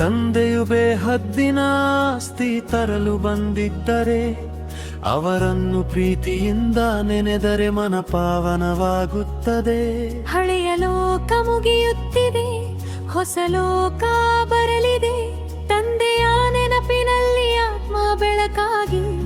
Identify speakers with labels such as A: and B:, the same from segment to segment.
A: ಹದ್ದಿನ ಆಸ್ತಿ ತರಲು ಬಂದಿದ್ದರೆ ಅವರನ್ನು ಪ್ರೀತಿಯಿಂದ ನೆನೆದರೆ ಮನ ಪಾವನವಾಗುತ್ತದೆ
B: ಹಳೆಯ ಲೋಕ ಮುಗಿಯುತ್ತಿದೆ, ಹೊಸ ಲೋಕ ಬರಲಿದೆ, ತಂದೆಯ ನೆನಪಿನಲ್ಲಿ ಆತ್ಮ ಬೆಳಕಾಗಿ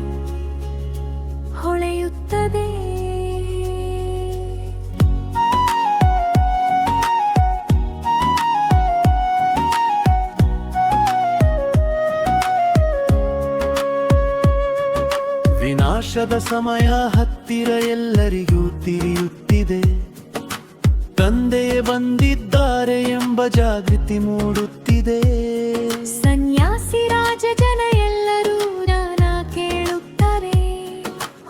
A: ವಿನಾಶದ ಸಮಯ ಹತ್ತಿರ ಎಲ್ಲರಿಗೂ ತಿಳಿಯುತ್ತಿದೆ. ತಂದೆಯೇ ಬಂದಿದ್ದಾರೆ ಎಂಬ ಜಾಗೃತಿ ಮೂಡುತ್ತಿದೆ.
B: ಸನ್ಯಾಸಿ ರಾಜ ಜನ ಎಲ್ಲರೂ ಜ್ಞಾನ ಕೇಳುತ್ತಾರೆ.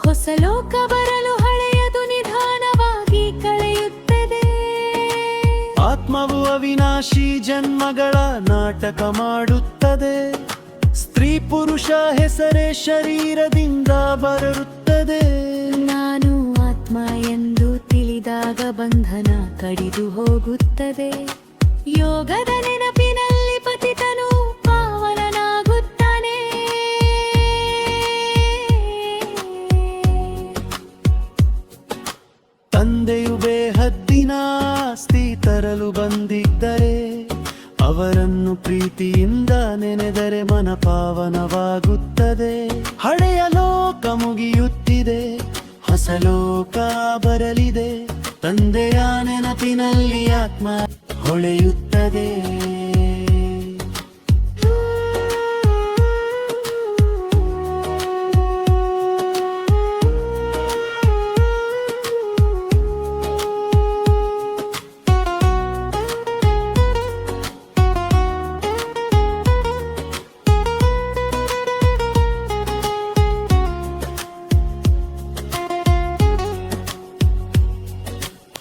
B: ಹೊಸ ಲೋಕ ಬರಲು ಹಳೆಯದು ನಿಧಾನವಾಗಿ ಕಳೆಯುತ್ತದೆ.
A: ಆತ್ಮವು ಅವಿನಾಶಿ ಜನ್ಮಗಳ ನಾಟಕ ಮಾಡುತ್ತದೆ. ಪುರುಷ ಹೆಸರೇ ಶರೀರದಿಂದ ಬರುತ್ತದೆ
B: ನಾನು ಆತ್ಮ ಎಂದು ತಿಳಿದಾಗ ಬಂಧನ ಕಡಿದು ಹೋಗುತ್ತದೆ. ಯೋಗದ ನೆನಪಿನಲ್ಲಿ ಪತಿತನು ಪಾವನನಾಗುತ್ತಾನೆ.
A: ತಂದೆಯು ಬೇಹದ್ದಿನ ಆಸ್ತಿ ತರಲು ಬಂದಿದ್ದರೆ ಅವರನ್ನು ಪ್ರೀತಿಯಿಂದ ನೆನೆದರೆ ಮನ ಪಾವನವಾಗುತ್ತದೆ ಹಳೆಯ ಲೋಕ ಮುಗಿಯುತ್ತಿದೆ, ಹೊಸ ಲೋಕ ಬರಲಿದೆ. ತಂದೆಯ ನೆನಪಿನಲ್ಲಿ ಆತ್ಮ ಹೊಳೆಯುತ್ತದೆ.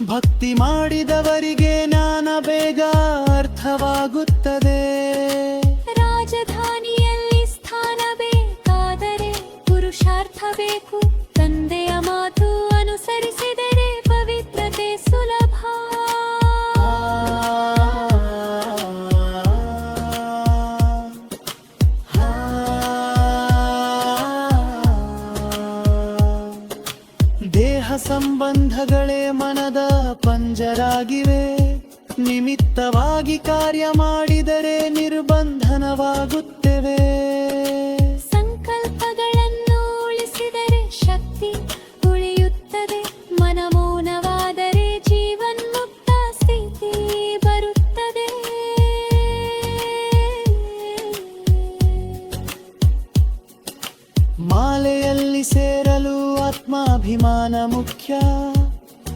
A: ಭಕ್ತಿ ಮಾಡಿದವರಿಗೆ ನಾನ ಬೇಗ ಅರ್ಥವಾಗುತ್ತದೆ.
B: ರಾಜಧಾನಿಯಲ್ಲಿ ಸ್ಥಾನ ಬೇಕಾದರೆ ಪುರುಷಾರ್ಥ ಬೇಕು.
A: ದೇಹ ಸಂಬಂಧಗಳೇ ಮನದ ಪಂಜರಾಗಿವೆ. ನಿಮಿತ್ತವಾಗಿ ಕಾರ್ಯ ಮಾಡಿದರೆ ನಿರ್ಬಂಧನವಾಗುತ್ತೇವೆ.
B: ಸಂಕಲ್ಪಗಳನ್ನು ಉಳಿಸಿದರೆ ಶಕ್ತಿ ಉಳಿಯುತ್ತದೆ. ಮನಮೌನವಾದರೆ ಜೀವನ್ಮುಕ್ತ ಸ್ಥಿತಿ ಬರುತ್ತದೆ.
A: ಮಾಲೆಯಲ್ಲಿ ಸೇರಲು ಆತ್ಮಾಭಿಮಾನ ಮುಖ್ಯ.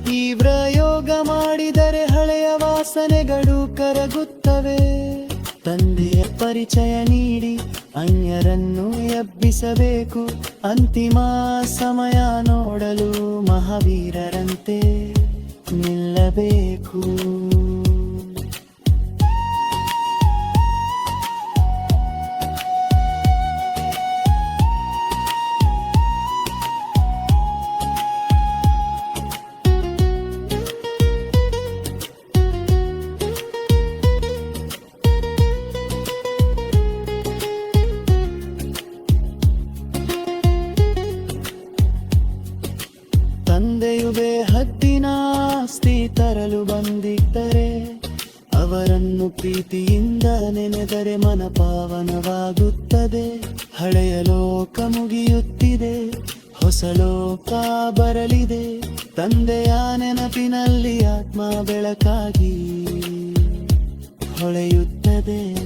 A: ತೀವ್ರ ಯೋಗ ಮಾಡಿದರೆ ಹಳೆಯ ವಾಸನೆಗಳು ಕರಗುತ್ತವೆ. ತಂದೆಯ ಪರಿಚಯ ನೀಡಿ, ಅನ್ಯರನ್ನು ಎಬ್ಬಿಸಬೇಕು. ಅಂತಿಮ ಸಮಯ ನೋಡಲು ಮಹಾವೀರರಂತೆ ನಿಲ್ಲಬೇಕು. ಅವರನ್ನು ಪ್ರೀತಿಯಿಂದ ನೆನೆದರೆ ಮನ ಪಾವನವಾಗುತ್ತದೆ ಹಳೆಯ ಲೋಕ ಮುಗಿಯುತ್ತಿದೆ, ಹೊಸ ಲೋಕ ಬರಲಿದೆ. ತಂದೆಯ ನೆನಪಿನಲ್ಲಿ ಆತ್ಮ ಬೆಳಕಾಗಿ ಹೊಳೆಯುತ್ತದೆ.